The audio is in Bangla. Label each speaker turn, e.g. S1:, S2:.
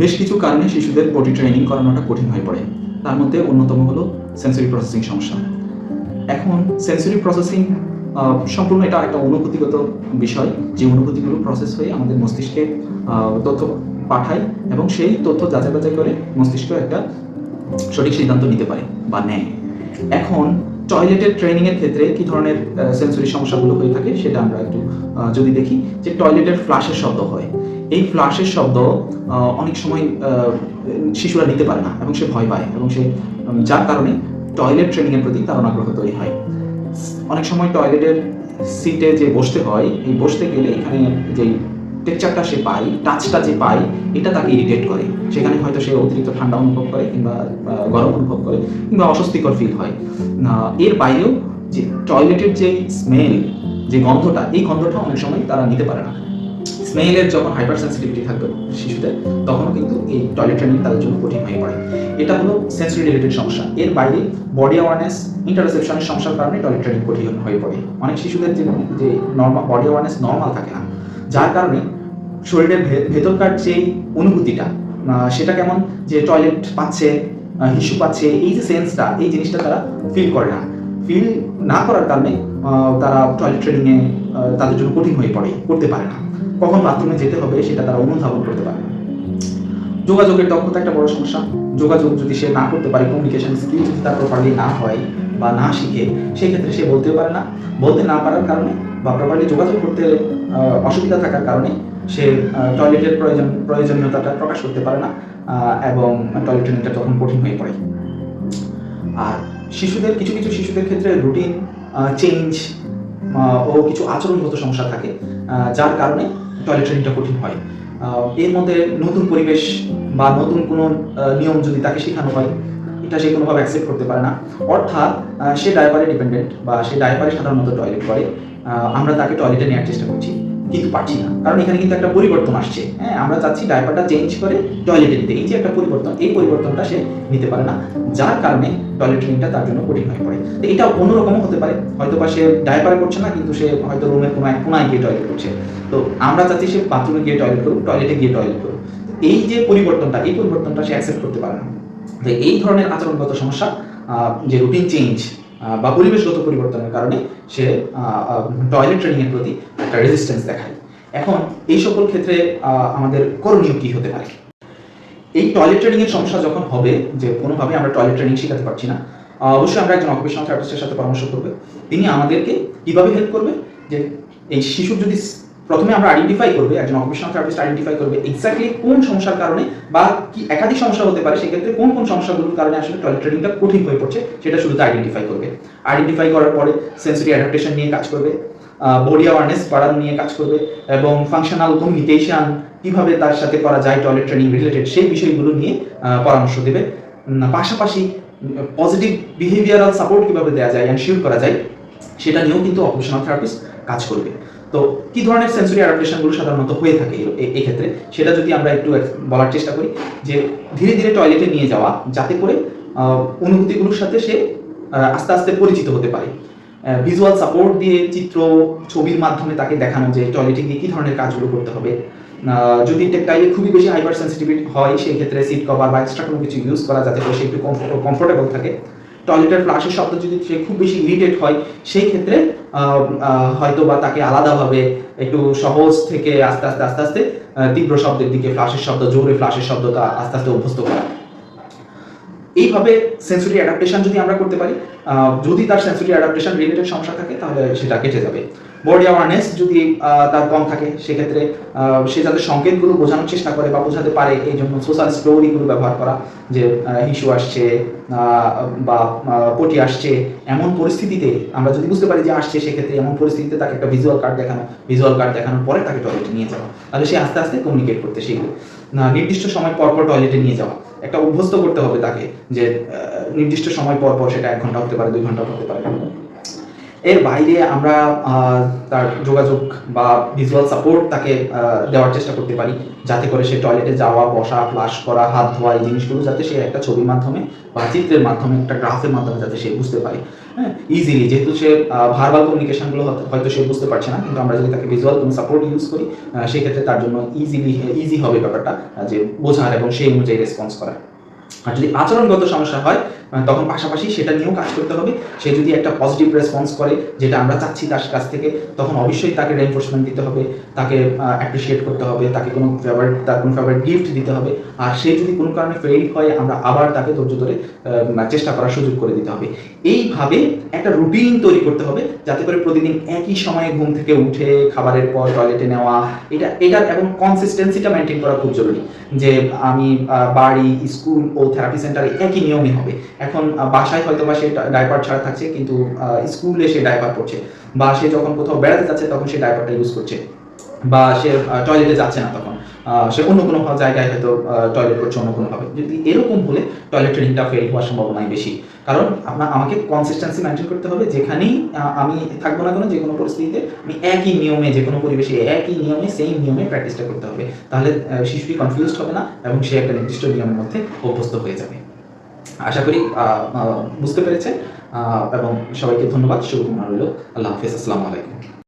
S1: বেশ কিছু কারণে শিশুদের পটি ট্রেনিং করানোটা কঠিন হয়ে পড়ে। তার মধ্যে অন্যতম হলো সেন্সরি প্রসেসিং সমস্যা। এখন সেন্সরি প্রসেসিং সম্পূর্ণ এটা একটা অনুভূতিগত বিষয়, যে অনুভূতিগুলো প্রসেস হয়ে আমাদের মস্তিষ্কে তথ্য পাঠায় এবং সেই তথ্য যাচাই বাছাই করে মস্তিষ্ক একটা সঠিক সিদ্ধান্ত নিতে পারে বা নেয়। এখন টয়লেটের ট্রেনিংয়ের ক্ষেত্রে কি ধরনের সেন্সরি সমস্যাগুলো হয়ে থাকে সেটা আমরা একটু যদি দেখি, যে টয়লেটের ফ্লাশের শব্দ হয়। এই ফ্লাশের শব্দ অনেক সময় শিশুরা নিতে পারে না এবং সে ভয় পায় এবং সে যার কারণে টয়লেট ট্রেনিং এর প্রতি তার অনাগ্রহ তৈরি হয়। অনেক সময় টয়লেটের সিটে যে বসতে হয়, এই বসতে গেলে এখানে যে টেকচারটা সে পায় টাচটা যে পায়, এটা তাকে ইরিটেট করে। সেখানে হয়তো সে অতিরিক্ত ঠান্ডা অনুভব করে কিংবা গরম অনুভব করে কিংবা অস্বস্তিকর ফিল হয়। এর বাইরেও যে টয়লেটের যে স্মেল যে গন্ধটা, এই গন্ধটা অনেক সময় তারা নিতে পারে না। স্মেলের যখন হাইপার সেন্সিটিভিটি থাকবে শিশুদের, তখনও কিন্তু এই টয়লেট ট্রেনিং তাদের জন্য কঠিন হয়ে পড়ে। এটা হলো সেন্সরি রিলেটেড সমস্যা। এর বাইরে বডি অ্যাওয়ারনেস ইন্টারসেপশনের সমস্যার কারণে টয়লেট ট্রেনিং কঠিন হয়ে পড়ে। অনেক শিশুদের যে যে নর্মাল বডি অ্যাওয়ারনেস নর্মাল থাকে না, যার কারণে শরীরের ভেতরকার যেই অনুভূতিটা সেটা কেমন যে টয়লেট পাচ্ছে হিসু পাচ্ছে, এই যে সেন্সটা এই জিনিসটা তারা ফিল করে না। ফিল না করার কারণে তারা টয়লেট ট্রেনিংয়ে তাদের জন্য কঠিন হয়ে পড়ে, করতে পারে না। কখন বাথরুমে যেতে হবে সেটা তারা অনুধাবন করতে পারে যোগাযোগের দক্ষতা একটা বড় সমস্যা। যোগাযোগ যদি সে না করতে পারে কমিউনিকেশন স্কিল যদি তার প্রপারলি না হয় বা না শিখে সেই ক্ষেত্রে সে বলতেও পারে না। বলতে না পারার কারণে বা প্রপারলি যোগাযোগ করতে অসুবিধা থাকার কারণে সে টয়লেটের প্রয়োজন, প্রয়োজনীয়তাটা প্রকাশ করতে পারে না এবং টয়লেট ট্রেনিংটা তখন কঠিন হয়ে পড়ে। আর শিশুদের, কিছু কিছু শিশুদের ক্ষেত্রে রুটিন চেঞ্জ ও কিছু আচরণগত সমস্যা থাকে যার কারণে টয়লেট ট্রেনিংটা কঠিন হয়। এর মধ্যে নতুন পরিবেশ বা নতুন কোনো নিয়ম যদি তাকে শেখানো হয়, এটা সে কোনোভাবে অ্যাকসেপ্ট করতে পারে না। অর্থাৎ সে ড্রাইভারে ডিপেন্ডেন্ট বা সে ড্রাইভারে সাধারণত টয়লেট করে আমরা তাকে টয়লেটে নেওয়ার চেষ্টা করছি। কিন্তু পারছি না। কারণ এখানে কিন্তু একটা পরিবর্তন আসছে। হ্যাঁ আমরা চাচ্ছি ডাইপারটা চেঞ্জ করে টয়লেটে নিতে এই যে একটা পরিবর্তন, এই পরিবর্তনটা সে নিতে পারে না। যার কারণে টয়লেট ট্রেনিংটা তার জন্য কঠিন হয়ে পড়ে। তো এটা অন্যরকমও হতে পারে। হয়তো বা সে ডাইপারে করছে না, কিন্তু সে হয়তো রুমের কোনো এক কোনায় গিয়ে টয়লেট করছে। তো আমরা চাচ্ছি সে বাথরুমে গিয়ে টয়লেট করুক টয়লেটে গিয়ে টয়লেট করুক। এই যে পরিবর্তনটা, এই পরিবর্তনটা সে অ্যাকসেপ্ট করতে পারে না। তো এই ধরনের আচরণগত সমস্যা যে রুটিন চেঞ্জ বা পরিবেশগত পরিবর্তনের কারণে সে টয়লেট ট্রেনিংয়ের প্রতি একটা রেজিস্ট্যান্স দেখায়। এখন এই সকল ক্ষেত্রে আমাদের করণীয় কি হতে পারে? এই টয়লেট ট্রেনিংয়ের সমস্যা যখন হবে, যে কোনোভাবে আমরা টয়লেট ট্রেনিং শেখাতে পারছি না অবশ্যই আমরা একজন অকুপেশনাল থেরাপিস্টের সাথে পরামর্শ করবে। তিনি আমাদেরকে কীভাবে হেল্প করবে? যে এই শিশুর যদি প্রথমে আমরা আইডেন্টিফাই করবে, একজন অকুপেশনাল থেরাপিস্ট আইডেন্টিফাই করবে এক্স্যাক্টলি কোন সমস্যার কারণে বা কি একাধিক সমস্যা হতে পারে, সেক্ষেত্রে কোন কোন সমস্যাগুলোর কারণে আসলে টয়লেট ট্রেনিংটা কঠিন হয়ে পড়ছে, সেটা শুরুতে আইডেন্টিফাই করবে। আইডেন্টিফাই করার পরে সেন্সরি অ্যাডাপ্টেশন নিয়ে কাজ করবে বডি অ্যাওয়ারনেস বাড়ানো নিয়ে কাজ করবে এবং ফাংশনাল কমিউনিকেশন কীভাবে তার সাথে করা যায় টয়লেট ট্রেনিং রিলেটেড সেই বিষয়গুলো নিয়ে পরামর্শ দেবে। পাশাপাশি পজিটিভ বিহেভিয়ারাল সাপোর্ট কীভাবে দেওয়া যায় এনশিওর করা যায়, সেটা নিয়েও কিন্তু অকুপেশনাল থেরাপিস্ট কাজ করবে। তো কি ধরনের সেন্সরি অ্যাডাপ্টেশনগুলো সাধারণত হয়ে থাকে এ- এ- এক্ষেত্রে সেটা যদি আমরা একটু বলার চেষ্টা করি, যে ধীরে ধীরে টয়লেটে নিয়ে যাওয়া, যাতে করে অনুভূতিগুলোর সাথে সে আস্তে আস্তে পরিচিত হতে পারে। ভিজুয়াল সাপোর্ট দিয়ে চিত্র, ছবির মাধ্যমে তাকে দেখানো যে টয়লেটে গিয়ে কি ধরনের কাজগুলো করতে হবে। যদি টেকটাইলে খুবই বেশি হাইপার সেন্সিটিভিটি হয়, সেই ক্ষেত্রে সিট কভার বা এক্সট্রা কোনো কিছু ইউজ করা, যাতে করে সে একটু কমফোর্টেবল থাকে। টয়লেটের ফ্লাশের শব্দ যদি সে খুব বেশি ইরিটেট হয়, সেই ক্ষেত্রে হয়তো বা তাকে আলাদাভাবে একটু সহজ থেকে আস্তে আস্তে আস্তে আস্তে তীব্র শব্দের দিকে ফ্লাশের শব্দ জোরে ফ্লাশের শব্দটা আস্তে আস্তে অভ্যস্ত করা। এইভাবে সেন্সরি অ্যাডাপ্টেশন যদি আমরা করতে পারি যদি তার সেন্সরি অ্যাডাপ্টেশন রিলেটেড সমস্যা থাকে, তাহলে সেটা কেটে যাবে। বডি অ্যাওয়ারনেস যদি তার কম থাকে, সেক্ষেত্রে সে যাতে সংকেতগুলো বোঝানোর চেষ্টা করে বা বোঝাতে পারে, এই জন্য সোশ্যাল স্টোরিগুলো ব্যবহার করা, যে হিসু আসছে বা পটি আসছে, এমন পরিস্থিতিতে আমরা যদি বুঝতে পারি যে আসছে, সেক্ষেত্রে এমন পরিস্থিতিতে তাকে একটা ভিজুয়াল কার্ড দেখানো ভিজুয়াল কার্ড দেখানোর পরে তাকে টয়লেটে নিয়ে যাওয়া। তাহলে সে আস্তে আস্তে কমিউনিকেট করতে শিখবে। নির্দিষ্ট সময় পর পর টয়লেটে নিয়ে যাওয়া। একটা অভ্যস্ত করতে হবে তাকে যে নির্দিষ্ট সময় পর পর সেটা এক ঘণ্টা হতে পারে, দুই ঘণ্টা হতে পারে। এর বাইরে আমরা তার যোগাযোগ বা ভিজুয়াল সাপোর্ট তাকে দেওয়ার চেষ্টা করতে পারি। যাতে করে সে টয়লেটে যাওয়া, বসা ফ্লাশ করা, হাত ধোয়া, এই জিনিসগুলো যাতে সে একটা ছবির মাধ্যমে বা চিত্রের মাধ্যমে, একটা গ্রাফের মাধ্যমে যাতে সে বুঝতে পারে। হ্যাঁ ইজিলি যেহেতু সে ভার্বাল কমিউনিকেশনগুলো হয়তো সে বুঝতে পারছে না, কিন্তু আমরা যদি তাকে ভিজুয়াল কোনো সাপোর্ট ইউজ করি সেক্ষেত্রে তার জন্য ইজিলি ইজি হবে ব্যাপারটা যে বোঝার এবং সেই অনুযায়ী রেসপন্স করা আর যদি আচরণগত সমস্যা হয় তখন পাশাপাশি সেটা নিয়েও কাজ করতে হবে। সে যদি একটা পজিটিভ রেসপন্স করে, যেটা আমরা চাচ্ছি তার কাছ থেকে, তখন অবশ্যই তাকে রেনফোর্সমেন্ট দিতে হবে, তাকে অ্যাপ্রিসিয়েট করতে হবে, তাকে কোনো ফেভারিট তার কোনো ফেভারিট গিফট দিতে হবে। আর সে যদি কোনো কারণে ফেল হয়, আমরা আবার তাকে ধৈর্য ধরে চেষ্টা করার সুযোগ করে দিতে হবে। এইভাবে একটা রুটিন তৈরি করতে হবে, যাতে করে প্রতিদিন একই সময়ে ঘুম থেকে উঠে, খাবারের পর টয়লেটে নেওয়া, এটা এটা এবং কনসিস্টেন্সিটা মেনটেন করা খুব জরুরি। যে আমি বাড়ি স্কুল ও থেরাপি সেন্টারে একই নিয়মে হবে। এখন বাসায় হয়তো বা সে ডাইপার ছাড়া থাকছে, কিন্তু স্কুলে সে ডাইপার পড়ছে বা সে যখন কোথাও বেড়াতে যাচ্ছে, তখন সে ডাইপারটা ইউজ করছে। বা সে টয়লেটে যাচ্ছে না তখন। সে অন্য কোনো জায়গায় হয়তো টয়লেট করছে অন্য কোনোভাবে যদি এরকম হলে টয়লেট ট্রেনিংটা ফেল হওয়ার সম্ভাবনাই বেশি। কারণ আপনার আমাকে কনসিস্টেন্সি মেনটেন করতে হবে যেখানেই আমি থাকব না কোনো যে কোনো পরিস্থিতিতে আমি একই নিয়মে যে কোনো পরিবেশে একই নিয়মে সেই নিয়মে প্র্যাকটিসটা করতে হবে। তাহলে শিশুটি কনফিউজড হবে না এবং সে একটা নির্দিষ্ট নিয়মের মধ্যে অভ্যস্ত হয়ে যাবে। আশা করি বুঝতে পেরেছে আহ, এবং সবাইকে ধন্যবাদ। শুভকামনা রইল। আল্লাহ হাফিজ। আসসালামু আলাইকুম।